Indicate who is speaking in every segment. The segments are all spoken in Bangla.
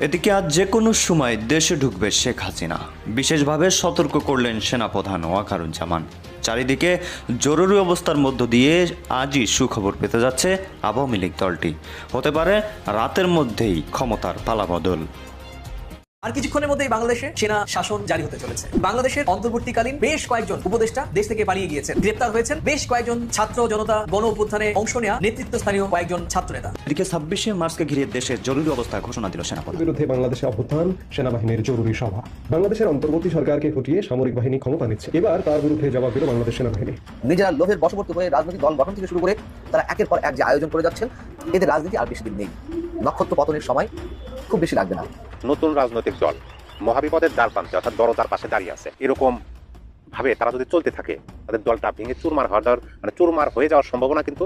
Speaker 1: এদিকে আজ যে কোনো সময় দেশে ঢুকবে শেখ হাসিনা। বিশেষভাবে সতর্ক করলেন সেনাপ্রধান ওয়াকারুজ্জামান। চারিদিকে জরুরি অবস্থার মধ্য দিয়ে আজই সুখবর পেতে যাচ্ছে আওয়ামী লীগ দলটি। হতে পারে রাতের মধ্যেই ক্ষমতার পালাবদল।
Speaker 2: আর কিছুক্ষণের মধ্যেই বাংলাদেশে সেনা শাসন জারি হতে চলেছে। বাংলাদেশের অন্তর্বর্তীকালীন বেশ কয়েকজন উপদেষ্টা দেশ থেকে পালিয়ে গিয়েছেন। গ্রেপ্তার হয়েছেন বেশ কয়েকজন ছাত্র জনতা গণ অভ্যুত্থানে অংশ নেওয়া নেতৃত্বস্থানীয় কয়েকজন ছাত্র নেতা
Speaker 1: এদিকে ছাব্বিশে মার্চকে ঘিরে দেশে জরুরি অবস্থা ঘোষণা দিল সেনাপ্রধান।
Speaker 3: বিরুদ্ধে বাংলাদেশে অভ্যুত্থান সেনাবাহিনীর জরুরি সভা। বাংলাদেশের অন্তর্বর্তী সরকারকে হটিয়ে সামরিক বাহিনী ক্ষমতা নিচ্ছে। এবার তার বিরুদ্ধে জবাব দিল বাংলাদেশ সেনাবাহিনী।
Speaker 4: নিজেরা লোভের বশবর্তী হয়ে রাজনৈতিক দল গঠন থেকে শুরু করে তারা একের পর এক যে আয়োজন করে যাচ্ছেন এতে রাজনীতি আর বেশি দিন নেই। নক্ষত্র পতনের সময় খুব বেশি লাগবে না।
Speaker 5: নতুন রাজনৈতিক দল। মহাবিপদের দ্বার প্রান্তে অর্থাৎ দরজার পাশে দাঁড়িয়ে আছে। এরকম ভাবে তারা যদি চলতে থাকে তাদের দলটা ভেঙে চুরমার হওয়ার মানে চুরমার হয়ে যাওয়ার সম্ভাবনা কিন্তু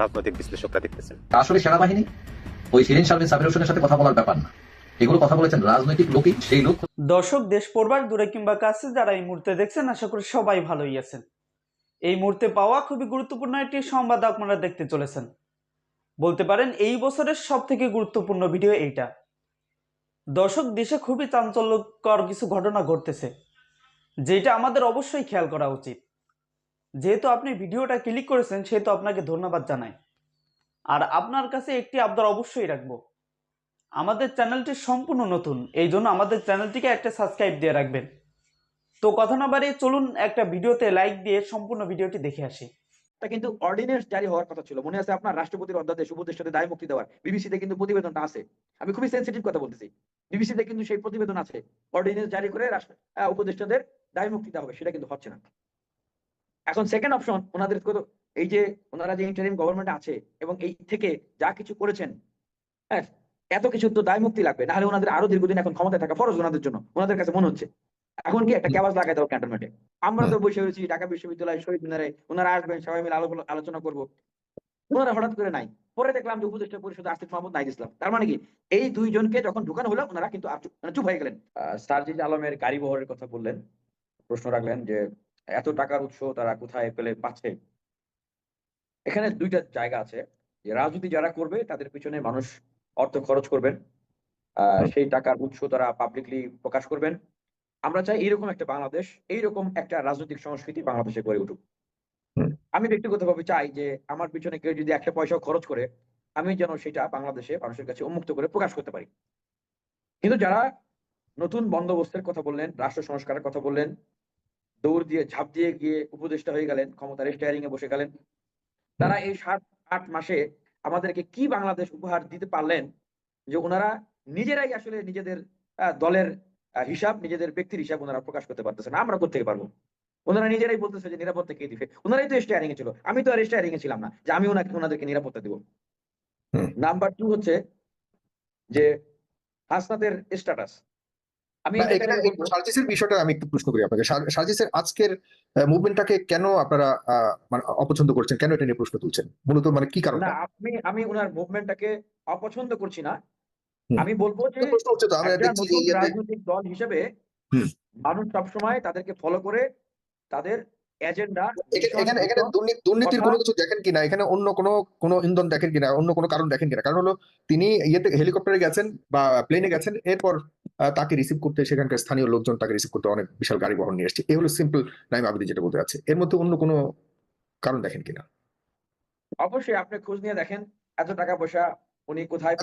Speaker 5: রাজনৈতিক বিশ্লেষকরা দেখতেছেন।
Speaker 6: আসলে সেনাবাহিনী ওই শিরিন শারমিন সাবির হোসেনের সাথে কথা বলার ব্যাপার না। এগুলো কথা বলেছেন রাজনৈতিক লোকই সেই লোক
Speaker 7: দর্শক দেশ পড়বার দূরে কিংবা কাছে যারা এই মুহূর্তে দেখছেন আশা করি সবাই ভালোই আছেন। এই মুহূর্তে পাওয়া খুবই গুরুত্বপূর্ণ একটি সংবাদ আপনারা দেখতে চলেছেন। বলতে পারেন এই বছরের সব থেকে গুরুত্বপূর্ণ ভিডিও এইটা। দর্শক দেশে খুবই চাঞ্চল্যকর কিছু ঘটনা ঘটতেছে, যেটা আমাদের অবশ্যই খেয়াল করা উচিত। যেহেতু আপনি ভিডিওটা ক্লিক করেছেন, সেহেতু আপনাকে ধন্যবাদ জানাই। আর আপনার কাছে একটি আবদার অবশ্যই রাখব। আমাদের চ্যানেলটি সম্পূর্ণ নতুন, এই জন্য আমাদের চ্যানেলটিকে একটা সাবস্ক্রাইব দিয়ে রাখবেন। তো কথা না বাড়িয়ে চলুন একটা ভিডিওতে লাইক দিয়ে সম্পূর্ণ ভিডিওটি দেখে আসি।
Speaker 8: তা কিন্তু অর্ডিন্যান্স জারি হওয়ার কথা ছিল। মনে আছে আপনার? রাষ্ট্রপতির অধ্যাদেশ, উপদেষ্টাদের দায় মুক্তি দেওয়ার। বিবিসিতে কিন্তু প্রতিবেদনটা আছে। আমি খুবই সেন্সিটিভ কথা বলতেছি। বিবিসিতে কিন্তু সেই প্রতিবেদন আছে। অর্ডিন্যান্স জারি করে উপদেষ্টাদের দায় মুক্তি দেওয়া হবে। সেটা কিন্তু হচ্ছে না। এখন সেকেন্ড অপশন ওনাদের এই যে ওনারা যে ইন্টারিম গভর্নমেন্ট আছে এবং এই থেকে যা কিছু করেছেন হ্যাঁ এত কিছু তো দায় মুক্তি লাগবে। নাহলে ওনাদের আরও দীর্ঘদিন এখন ক্ষমতায় থাকা ফরজ ওনাদের জন্য। ওনাদের কাছে মনে হচ্ছে। এখন কি একটা ক্যাবাস লাগাই দেওয়া ক্যান্টনমেন্টে আমরা তো বসে রয়েছি ঢাকা বিশ্ববিদ্যালয় শহীদ মিনারে ওনারা আসবেন সবাই মিলে আলোচনা করব। ওনারা হঠাৎ করে নাই। পরে দেখলাম যে উপদেষ্টা পরিষদ আসিফ মাহমুদ নাই ইসলাম। তার মানে কি? এই দুইজনকে যখন ঢুকানো হলো ওনারা কিন্তু চুপ- মানে হয়ে গেলেন। সার্জিজ আলমের গাড়ি বহরের কথা বললেন। প্রশ্ন রাখলেন যে এত টাকার উৎস তারা কোথায় পেলে পাচ্ছে? এখানে দুইটা জায়গা আছে। যে রাজনীতি যারা করবে তাদের পিছনে মানুষ অর্থ খরচ করবেন। আহ, সেই টাকার উৎস তারা পাবলিকলি প্রকাশ করবেন। আমরা চাই এইরকম একটা বাংলাদেশ এইরকম একটা রাজনৈতিক সংস্কৃতি বাংলাদেশে গড়ে উঠুক। আমি ব্যক্তিগতভাবে চাই যে আমার পিছনে কেউ যদি একটা পয়সা খরচ করে আমি যেন সেটা বাংলাদেশে মানুষের কাছে উন্মুক্ত করে প্রকাশ করতে পারি। কিন্তু যারা নতুন বন্দোবস্তের কথা বললেন রাষ্ট্র সংস্কারের কথা বললেন দৌড় দিয়ে ঝাঁপ দিয়ে গিয়ে উপদেষ্টা হয়ে গেলেন ক্ষমতার স্টায়ারিং এ বসে গেলেন তারা এই সাত আট মাসে আমাদেরকে কি বাংলাদেশ উপহার দিতে পারলেন? যে ওনারা নিজেরাই আসলে নিজেদের দলের হিসাব নিজেদের ব্যক্তির হিসাব ওনারা প্রকাশ করতে পারতেছে না আমরা করতে পারব? ওনারা নিজেরাই বলতেছে যে নিরাপত্তা কে দিবে? ওনারাই তো স্টায়ারিং এ ছিল। আমি তো আর স্টায়ারিং এ ছিলাম না যে আমি ওনাকে ওনাদেরকে নিরাপত্তা দিব। নাম্বার টু হচ্ছে যে হাসনাতের স্ট্যাটাস আমি।
Speaker 9: সার্জিসের বিষয়টা আমি একটু প্রশ্ন করি আপনাকে। সার- সার্জিসের আজকের মুভমেন্টটাকে কেন আপনারা মানে অপছন্দ করছেন? কেন এটা নিয়ে প্রশ্ন তুলছেন? মূলত মানে কি কারণ
Speaker 8: না আমি আমি ওনার মুভমেন্টটাকে অপছন্দ করছি না। আমি বলব যে রাজনৈতিক দল হিসেবে মানুষ সবসময় তাদেরকে ফলো করে তাদের এজেন্ডা
Speaker 9: এখানে এখানে এখানে দুর্নীতি দুর্নীতির কোনো কিছু দেখেন কিনা? এখানে অন্য কোনো কোনো ইন্ধন দেখেন কিনা? অন্য কোনো কারণ দেখেন কিনা? কারণ হলো তিনি ইয়েতে হেলিকপ্টারে গেছেন বা প্লেনে গেছেন এরপর আহ, তাকে রিসিভ করতে সেখানকার স্থানীয় লোকজন তাকে রিসিভ করতে অনেক বিশাল গাড়ি বহন নিয়ে এসছে। এই হলো সিম্পল নাইম আবিদি যেটা বলতে আছে এর মধ্যে অন্য কোনো কারণ দেখেন কিনা?
Speaker 8: অবশ্যই আপনি খোঁজ নিয়ে দেখেন এত টাকা পয়সা উনি কোথায়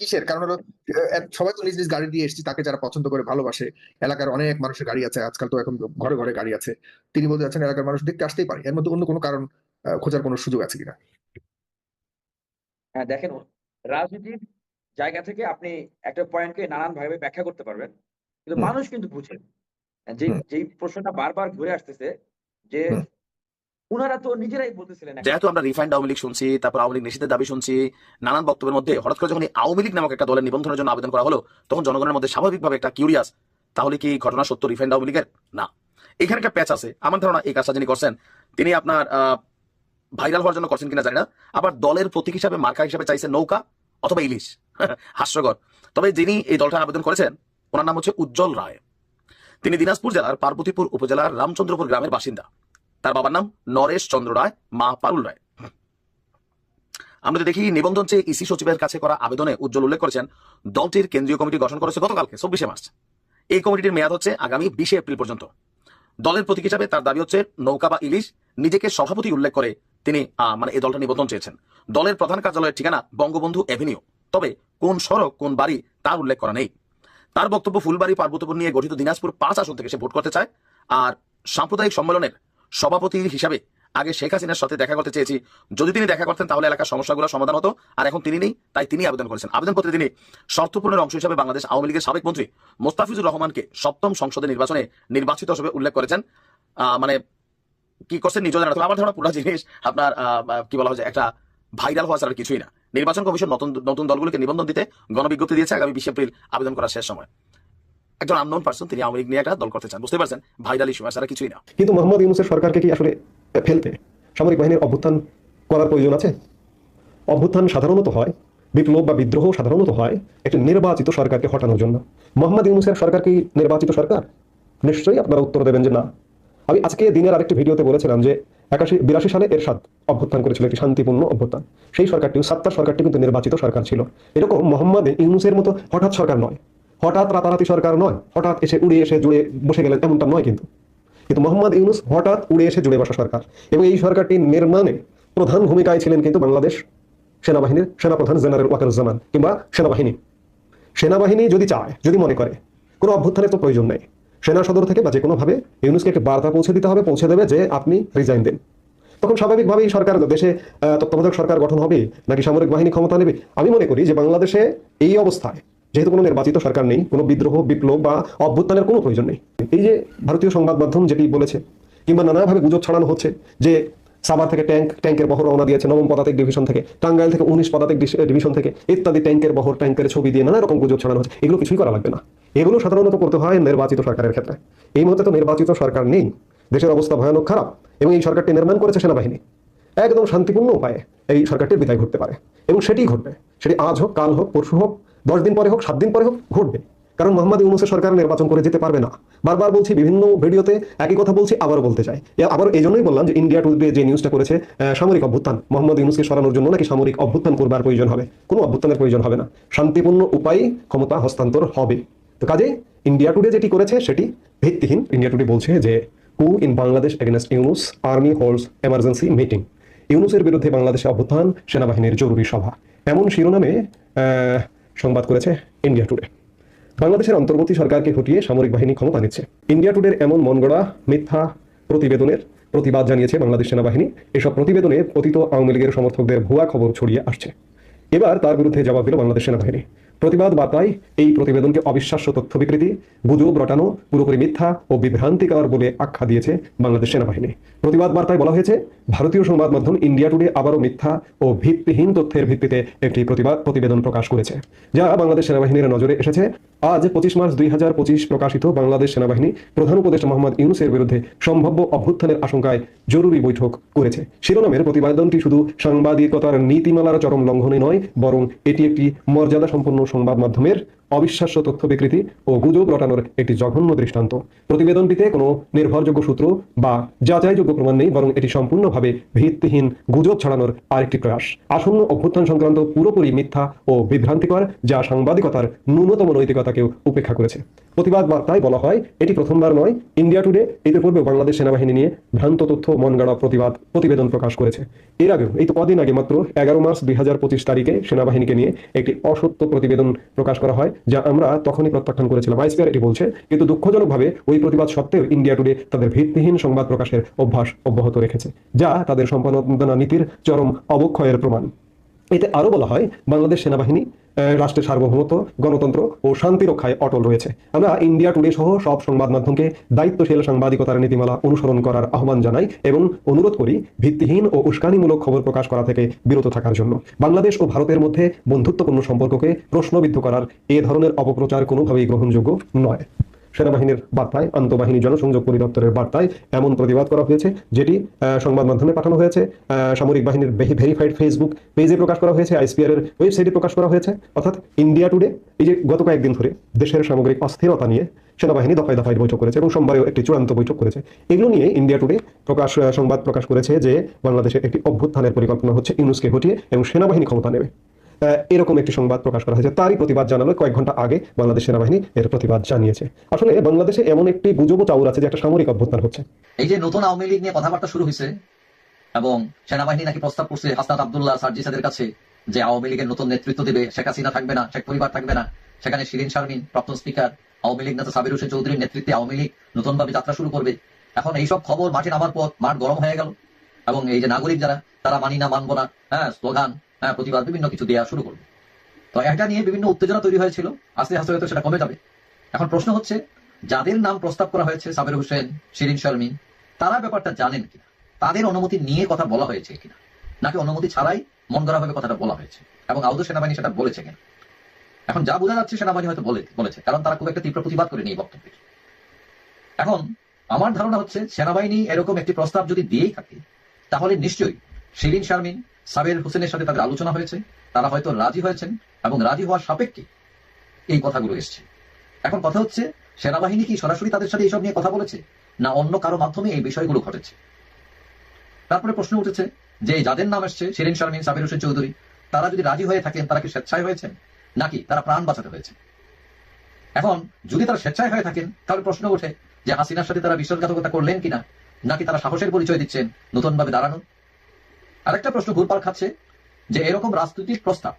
Speaker 9: কিসের? কারণ হলো সবাই তো নিজ নিজ গাড়ি দিয়ে এসেছি তাকে যারা পছন্দ করে ভালোবাসে। এলাকার অনেক মানুষের গাড়ি আছে আজকাল তো এখন ঘরে ঘরে গাড়ি আছে। তিনি বলতে যাচ্ছেন এলাকার মানুষ দেখতে আসতেই পারে এর মধ্যে অন্য কোনো কারণ খোঁজার কোনো সুযোগ আছে কিনা?
Speaker 8: হ্যাঁ দেখেন রাজনীতির জায়গা থেকে আপনি একটা পয়েন্টকে নানান ভাবে ব্যাখ্যা করতে পারবেন কিন্তু মানুষ কিন্তু বুঝে। যে যেই প্রশ্নটা বারবার ঘুরে আসতেছে যে তো নিজেরাই বলতেছিলেন
Speaker 10: যেহেতু আমরা রিফাইন্ড আওয়ামী লীগ শুনছি, তারপর আওয়ামী লীগ নিষিদ্ধের দাবি শুনছি, নানান বক্তব্যের মধ্যে হঠাৎ করে যখন আওয়ামী লীগ নামক একটা দলের নিবন্ধনের জন্য আবেদন করা হলো, তখন জনগণের মধ্যে স্বাভাবিকভাবে একটা কিউরিয়াস তাহলে কি ঘটনা সত্য রিফাইন্ড আওয়ামী লীগের? না। এখানে একটা প্যাচ আছে, আমার ধারণা এই কাজটা যিনি করছেন, তিনি আপনার ভাইরাল হওয়ার জন্য করছেন কিনা জানি না, আবার দলের প্রতীক হিসাবে, মার্কা হিসাবে চাইছেন নৌকা অথবা ইলিশ। হাস্যকর। তবে যিনি এই দলটা আবেদন করেছেন, ওনার নাম হচ্ছে উজ্জ্বল রায়। তিনি দিনাজপুর জেলার পার্বতীপুর উপজেলার রামচন্দ্রপুর গ্রামের বাসিন্দা। তার বাবার নাম নরেশ চন্দ্র রায়, মা পারুল রায়। আমরা যদি দেখি, নিবন্ধন চেয়ে ইসি সচিবের কাছে করা আবেদনে উজ্জ্বল উল্লেখ করেছেন, দলটির কেন্দ্রীয় কমিটি গঠন করেছে গতকালকে, চব্বিশে মার্চ। এই কমিটির মেয়াদ হচ্ছে আগামী বিশে এপ্রিল পর্যন্ত। দলের প্রতীক হিসাবে তার দাবি হচ্ছে নৌকা বা ইলিশ নিজেকে সভাপতি উল্লেখ করে তিনি মানে এই দলটা নিবন্ধন চেয়েছেন। দলের প্রধান কার্যালয়ের ঠিকানা বঙ্গবন্ধু এভিনিউ তবে কোন সড়ক, কোন বাড়ি, তার উল্লেখ করা নেই। তার বক্তব্য ফুলবাড়ি, পার্বতীপুর নিয়ে গঠিত দিনাজপুর পাঁচ আসন থেকে সে ভোট করতে চায়। আর সাম্প্রদায়িক সম্মেলনের সভাপতি হিসাবে আগে শেখ হাসিনার সাথে দেখা করতে চেয়েছি। যদি তিনি দেখা করতেন, তাহলে এলাকার সমস্যাগুলো সমাধান হতো। আর এখন তিনি নেই, তাই তিনি আবেদন করেছেন। আবেদনপত্রে তিনি শর্তপূরণের অংশ হিসাবে বাংলাদেশ আওয়ামী লীগের সাবেক মন্ত্রী মোস্তাফিজুর রহমানকে সপ্তম সংসদে নির্বাচনে নির্বাচিত হিসেবে উল্লেখ করেছেন। মানে কি করছেন তবে আমার ধারণা পুরো জিনিস আপনার কি বলা হচ্ছে একটা ভাইরাল হওয়া ছাড়া কিছুই না। নির্বাচন কমিশন নতুন নতুন দলগুলোকে নিবন্ধন দিতে গণবিজ্ঞপ্তি দিয়েছে, আগামী বিশ এপ্রিল আবেদন করার শেষ সময়। একজন আননোন পার্সন তিনি আওয়ামী লীগ নিয়ে একটা দল করতে চান। বুঝতে পারছেন? ভাইরাল ইস্যু ছাড়া কিছুই না।
Speaker 3: কিন্তু মোহাম্মদ ইউনুসের সরকারকে কি আসলে ফেলতে সামরিক বাহিনীর অভ্যুত্থান করার প্রয়োজন আছে? অভ্যুত্থান সাধারণত হয়, বিপ্লব বা বিদ্রোহ সাধারণত হয় একটি নির্বাচিত সরকারকে হটানোর জন্য। মোহাম্মদ ইউনুসের সরকার কি নির্বাচিত সরকার? নিশ্চয়ই আপনারা উত্তর দেবেন যে না। আমি আজকে দিনের আরেকটি ভিডিওতে বলেছিলাম যে একাশি, বিরাশি সালে এর এরশাদ অভ্যুত্থান করেছিল, একটি শান্তিপূর্ণ অভ্যুত্থান। সেই সরকারটিও সাত্তার সরকারটি কিন্তু নির্বাচিত সরকার ছিল। এরকম মোহাম্মদ ইউনুসের মতো হঠাৎ সরকার নয়। হঠাৎ রাতারাতি সরকার নয়, হঠাৎ এসে উড়ে এসে জুড়ে বসে গেলেন, এমনটা নয় কিন্তু। কিন্তু মোহাম্মদ ইউনুস হঠাৎ উড়ে এসে জুড়ে বসা সরকার। এবং এই সরকারটি নির্মাণে প্রধান ভূমিকায় ছিলেন কিন্তু বাংলাদেশ সেনাবাহিনীর সেনাপ্রধান জেনারেল ওয়াকারুজ্জামান কিংবা সেনাবাহিনী। সেনাবাহিনী যদি চায়, যদি মনে করে, কোনো অভ্যুত্থানের তো প্রয়োজন নেই। সেনা সদর থেকে বা যে কোনোভাবে ইউনুসকে একটি বার্তা পৌঁছে দিতে হবে, পৌঁছে দেবে যে আপনি রিজাইন দিন। তখন স্বাভাবিকভাবেই সরকার দেশে তত্ত্বাবধায়ক সরকার গঠন হবে, নাকি সামরিক বাহিনী ক্ষমতা নেবে? আমি মনে করি যে বাংলাদেশে এই অবস্থায় যেহেতু কোনো নির্বাচিত সরকার নেই, কোনো বিদ্রোহ, বিপ্লব বা অভ্যুত্থানের কোনো প্রয়োজন নেই। এই যে ভারতীয় সংবাদ মাধ্যম যেটি বলেছে, কিংবা নানাভাবে গুজব ছড়ানো হচ্ছে যে সাভার থেকে ট্যাঙ্ক, ট্যাঙ্কের বহর রওনা দিয়েছে, নবম পদাতিক ডিভিশন থেকে, টাঙ্গাইল থেকে উনিশ পদাতিক ডিভিশন থেকে, ইত্যাদি ট্যাঙ্কের বহর, ট্যাঙ্কের ছবি দিয়ে নানা রকম গুজব ছড়ানো হচ্ছে। এগুলো কিছুই করা লাগবে না। এগুলো সাধারণত করতে হয় নির্বাচিত সরকারের ক্ষেত্রে। এই মুহূর্তে তো নির্বাচিত সরকার নেই। দেশের অবস্থা ভয়ানক খারাপ, এবং এই সরকারটি নির্মাণ করেছে সেনাবাহিনী। একদম শান্তিপূর্ণ উপায়ে এই সরকারটির বিদায় ঘটতে পারে। এবং সেটি ঘটবে। সেটি আজ হোক, কাল হোক, পরশু হোক দশ দিন পরে হোক সাত দিন পরে হোক, ঘটবে। কারণ মোহাম্মদ ইউনুসের সরকার নির্বাচন করে যেতে পারবে না। বারবার বলছি, বিভিন্ন ভিডিওতে একই কথা বলছি, আবারও বলতে চাই। আবার এই জন্যই বললাম যে ইন্ডিয়া টুডে যে নিউজটা করেছে সামরিক অভ্যুত্থান, মোহাম্মদ ইউনুসকে সরানোর জন্য নাকি সামরিক অভ্যুত্থান করবার প্রয়োজন হবে? কোনো অভ্যুত্থানের প্রয়োজন হবে না। শান্তিপূর্ণ উপায়ে, ক্ষমতা হস্তান্তর হবে। তো কাজে ইন্ডিয়া টুডে যেটি করেছে, সেটি ভিত্তিহীন। ইন্ডিয়া টুডে বলছে যে coup in Bangladesh against Yunus army holds emergency meeting ইউনুসের বিরুদ্ধে বাংলাদেশে অভ্যুত্থান, সেনাবাহিনীর জরুরি সভা। এমন শিরোনামে সংবাদ করেছে ইন্ডিয়া টুডে বাংলাদেশের অন্তর্বর্তী সরকারকে হটিয়ে সামরিক বাহিনী ক্ষমতা নিচ্ছে। ইন্ডিয়া টুডের এমন মনগড়া, মিথ্যা প্রতিবেদনের প্রতিবাদ জানিয়েছে বাংলাদেশ সেনাবাহিনী। এসব প্রতিবেদনে পতিত আওয়ামী লীগের সমর্থকদের ভুয়া খবর ছড়িয়ে আসছে। এবার তার বিরুদ্ধে জবাব দিল বাংলাদেশ সেনাবাহিনী। প্রতিবাদ বার্তায় এই প্রতিবেদনকে অবিশ্বাস্য তথ্য বিকৃতি গুজব রটানো পুরোপুরি মিথ্যা ও বিভ্রান্তিকর বলে আখ্যা দিয়েছে বাংলাদেশ সেনাবাহিনী। প্রতিবাদ বার্তায় বলা হয়েছে, ভারতীয় সংবাদ মাধ্যম ইন্ডিয়া টুডে আবারও মিথ্যা ও ভিত্তিহীন তথ্যের ভিত্তিতে একটি প্রতিবাদ প্রতিবেদন প্রকাশ করেছে, যা বাংলাদেশ সেনাবাহিনীর নজরে এসেছে। আজ পঁচিশ মার্চ দুই হাজার পঁচিশ প্রকাশিত বাংলাদেশ সেনাবাহিনী প্রধান উপদেষ্টা মোহাম্মদ ইউনুসের বিরুদ্ধে সম্ভাব্য অভ্যুত্থানের আশঙ্কায় জরুরি বৈঠক করেছে। শিরোনামের প্রতিবেদনটি শুধু সাংবাদিকতার নীতিমালার চরম লঙ্ঘনে নয়, বরং এটি একটি মর্যাদা সম্পন্ন সংবাদ মাধ্যমের অবিশ্বাস্য তথ্য বিকৃতি ও গুজব রটানোর একটি জঘন্য দৃষ্টান্ত। প্রতিবেদনটিতে কোনো নির্ভরযোগ্য সূত্র বা যাচাইযোগ্য প্রমাণ নেই, বরং এটি সম্পূর্ণভাবে ভিত্তিহীন গুজব ছড়ানোর আরেকটি প্রয়াস। আসন্ন অভ্যুত্থান সংক্রান্ত পুরোপুরি মিথ্যা ও বিভ্রান্তিকর যা সাংবাদিকতার ন্যূনতম নৈতিকতাকেও উপেক্ষা করেছে। প্রতিবাদ বার্তায় বলা হয়, এটি প্রথমবার নয়। ইন্ডিয়া টুডে ইতিপূর্বে বাংলাদেশ সেনাবাহিনী নিয়ে ভ্রান্ত তথ্য, মনগড়া প্রতিবাদ, প্রতিবেদন প্রকাশ করেছে। এর আগেও, এই তো কদিন আগে মাত্র এগারো মার্চ দুই হাজার পঁচিশ তারিখে সেনাবাহিনীকে নিয়ে একটি অসত্য প্রতিবেদন প্রকাশ করা হয়, যা আমরা তখনই প্রত্যাখ্যান করেছিলাম। আইসিআর এটি বলছে, কিন্তু দুঃখজনকভাবে ওই প্রতিবাদ সত্ত্বেও ইন্ডিয়া টুডে তাদের ভিত্তিহীন সংবাদ প্রকাশের অভ্যাস অব্যাহত রেখেছে, যা তাদের সম্পাদনা নীতির চরম অবক্ষয়ের প্রমাণ। এতে আরও বলা হয়, বাংলাদেশ সেনাবাহিনী রাষ্ট্রের সার্বভৌমত্ব, গণতন্ত্র ও শান্তি রক্ষায় অটল রয়েছে। আমরা ইন্ডিয়া টুডে সহ সব সংবাদ মাধ্যমকে দায়িত্বশীল সাংবাদিকতার নীতিমালা অনুসরণ করার আহ্বান জানাই এবং অনুরোধ করি ভিত্তিহীন ও উস্কানিমূলক খবর প্রকাশ করা থেকে বিরত থাকার জন্য। বাংলাদেশ ও ভারতের মধ্যে বন্ধুত্বপূর্ণ সম্পর্ককে প্রশ্নবিদ্ধ করার এ ধরনের অপপ্রচার কোনোভাবেই গ্রহণযোগ্য নয়। সেনাবাহিনীর বার্তায়, আন্তঃবাহিনী জনসংযোগ পরিদপ্তরের বার্তায় এমন প্রতিবাদ করা হয়েছে, যেটি সংবাদ মাধ্যমে পাঠানো হয়েছে। সামরিক বাহিনীর ভেরিফাইড ফেসবুক পেজে প্রকাশ করা হয়েছে, আইসপিআর এর ওয়েবসাইটে প্রকাশ করা হয়েছে। অর্থাৎ ইন্ডিয়া টুডে, এই যে গত কয়েকদিন ধরে দেশের সামগ্রিক অস্থিরতা নিয়ে সেনাবাহিনী দফায় দফায় বৈঠক করেছে এবং সোমবারেও একটি চূড়ান্ত বৈঠক করেছে। এগুলো নিয়ে ইন্ডিয়া টুডে প্রকাশ সংবাদ প্রকাশ করেছে যে বাংলাদেশে একটি অভ্যুত্থানের পরিকল্পনা হচ্ছে ইউনুসকে ঘটিয়ে এবং সেনাবাহিনী ক্ষমতা নেবে। এরকম একটি সংবাদ প্রকাশ করা হয়েছে। তারই প্রতিবাদ জানালো কয়েক ঘণ্টা আগে বাংলাদেশ সেনাবাহিনী এর প্রতিবাদ জানিয়েছে। আসলে বাংলাদেশে এমন একটি গুজবও চাউর আছে যে একটা সামরিক অভ্যুত্থান হচ্ছে।
Speaker 6: এই যে নতুন আওয়ামী লীগ নিয়ে কথাবার্তা শুরু হয়েছে এবং সেনাবাহিনী নাকি প্রস্তাব করছে হাসনাত আবদুল্লাহ সার্জিসাদের কাছে যে আওয়ামী লীগের নতুন নেতৃত্ব দেবে, শেখ হাসিনা থাকবে না, শেখ পরিবার থাকবে না। সেখানে শিরিন শারমিন, প্রাক্তন স্পিকার, আওয়ামী লীগ নেতা সাবির হোসেন চৌধুরীর নেতৃত্বে আওয়ামী লীগ নতুনভাবে যাত্রা শুরু করবে। এখন এইসব খবর মাঠে নামার পর মাঠ গরম হয়ে গেল। এবং এই যে নাগরিক যারা, তারা মানি না, মানবো না। হ্যাঁ স্লোগান প্রতিবাদ, বিভিন্ন কিছু দেওয়া শুরু করবে তো এটা নিয়ে বিভিন্ন উত্তেজনা তৈরি হয়েছিল, আস্তে আস্তে হয়তো সেটা কমে যাবে। এখন প্রশ্ন হচ্ছে, যাদের নাম প্রস্তাব করা হয়েছে, সাবির হোসেন, শিরিন শারমিন, তারা ব্যাপারটা জানেন কিনা? তাদের অনুমতি নিয়ে কথা বলা হয়েছে কিনা? নাকি অনুমতি ছাড়াই মন গড়া ভাবে কথাটা বলা হয়েছে? এবং আউদো সেনাবাহিনী সেটা বলেছে কিনা? এখন যা বোঝা যাচ্ছে, সেনাবাহিনী হয়তো বলে, বলেছে, কারণ তারা খুব একটা তীব্র প্রতিবাদ করেনি এই বক্তব্যের। এখন আমার ধারণা হচ্ছে, সেনাবাহিনী এরকম একটি প্রস্তাব যদি দিয়েই থাকে, তাহলে নিশ্চয়ই শিরিন শারমিন সাবের হোসেনের সাথে তাদের আলোচনা হয়েছে, তারা হয়তো রাজি হয়েছেন এবং রাজি হওয়ার সাপেক্ষে এই কথাগুলো এসছে। এখন কথা হচ্ছে, সেনাবাহিনী কি সরাসরি তাদের সাথে এইসব নিয়ে কথা বলেছে, না অন্য কারও মাধ্যমে এই বিষয়গুলো ঘটেছে? তারপরে প্রশ্ন উঠেছে যে, যাদের নাম এসছে, শিরিন শারমিন, সাবির হোসেন চৌধুরী, তারা যদি রাজি হয়ে থাকেন, তারা কি স্বেচ্ছায় হয়েছেন? নাকি তারা প্রাণ বাঁচাতে হয়েছে? এখন, যদি তারা স্বেচ্ছায় হয়ে থাকেন, তাহলে প্রশ্ন ওঠে যে, হাসিনার সাথে তারা বিশ্বাসঘাতকতা করলেন কিনা? নাকি তারা সাহসের পরিচয় দিচ্ছেন নতুন ভাবে দাঁড়ানো? আরেকটা প্রশ্ন ঘুরপাল খাচ্ছে যে এরকম রাজনৈতিক প্রস্তাব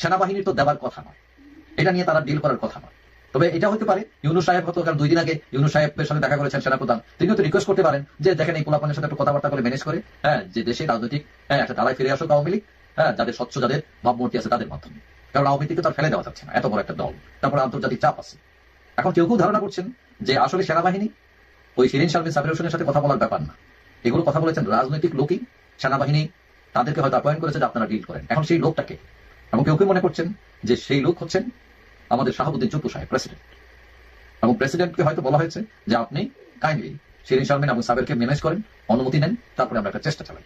Speaker 6: সেনাবাহিনীর তো দেওয়ার কথা নয়। এটা নিয়ে তারা ডিল করার কথা নয়। তবে এটা হতে পারে, ইউনুস সাহেব কারণ দুই দিন আগে ইউনুস সাহেবের সাথে দেখা করেছেন সেনাপ্রধান। তিনি হয়তো রিকোয়েস্ট করতে পারেন যে দেখেন এই পোলাপানের সাথে একটু কথাবার্তা করে ম্যানেজ করে হ্যাঁ যে দেশে রাজনৈতিক হ্যাঁ একটা তারাই ফিরে আসুক আওয়ামী লীগ হ্যাঁ যাদের স্বচ্ছ, যাদের ভাবমূর্তি আছে তাদের মাধ্যমে। কারণ আওয়ামী লীগকে তার ফেলে দেওয়া যাচ্ছে না, এত বড় একটা দল। তারপরে আন্তর্জাতিক চাপ আছে। এখন কেউ কেউ ধারণা করছেন যে আসলে সেনাবাহিনী ওই শিরিন শারমিন সাবির সাথে কথা বলার ব্যাপার না। এগুলো কথা বলেছেন রাজনৈতিক লোকই, সেনাবাহিনী তাদেরকে হয়তো অ্যাপয়েন্ট করেছে যে আপনারা ডিল করেন। এখন সেই লোকটাকে, এবং কেউ কেউ মনে করছেন যে সেই লোক হচ্ছেন আমাদের শাহাবুদ্দিন চুপ্পু সাহেব প্রেসিডেন্ট এবং প্রেসিডেন্টকে হয়তো বলা হয়েছে যে আপনি কাইন্ডলি শিরিন শারমিন এবং সাবেরকে ম্যানেজ করেন, অনুমতি নেন, তারপরে আমরা একটা চেষ্টা চালাই।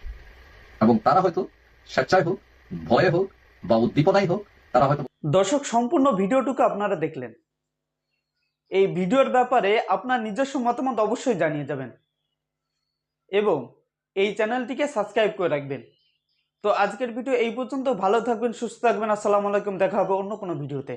Speaker 6: এবং তারা হয়তো স্বেচ্ছায় হোক, ভয়ে হোক, বা উদ্দীপনায় হোক, তারা হয়তো
Speaker 7: দর্শক, সম্পূর্ণ ভিডিওটুকু আপনারা দেখলেন। এই ভিডিওর ব্যাপারে আপনার নিজস্ব মতামত অবশ্যই জানিয়ে যাবেন। এবং এই চ্যানেলটিকে সাবস্ক্রাইব করে রাখবেন। তো আজকের ভিডিও এই পর্যন্ত। ভালো থাকবেন, সুস্থ থাকবেন। আসসালামু আলাইকুম। দেখা হবে অন্য কোনো ভিডিওতে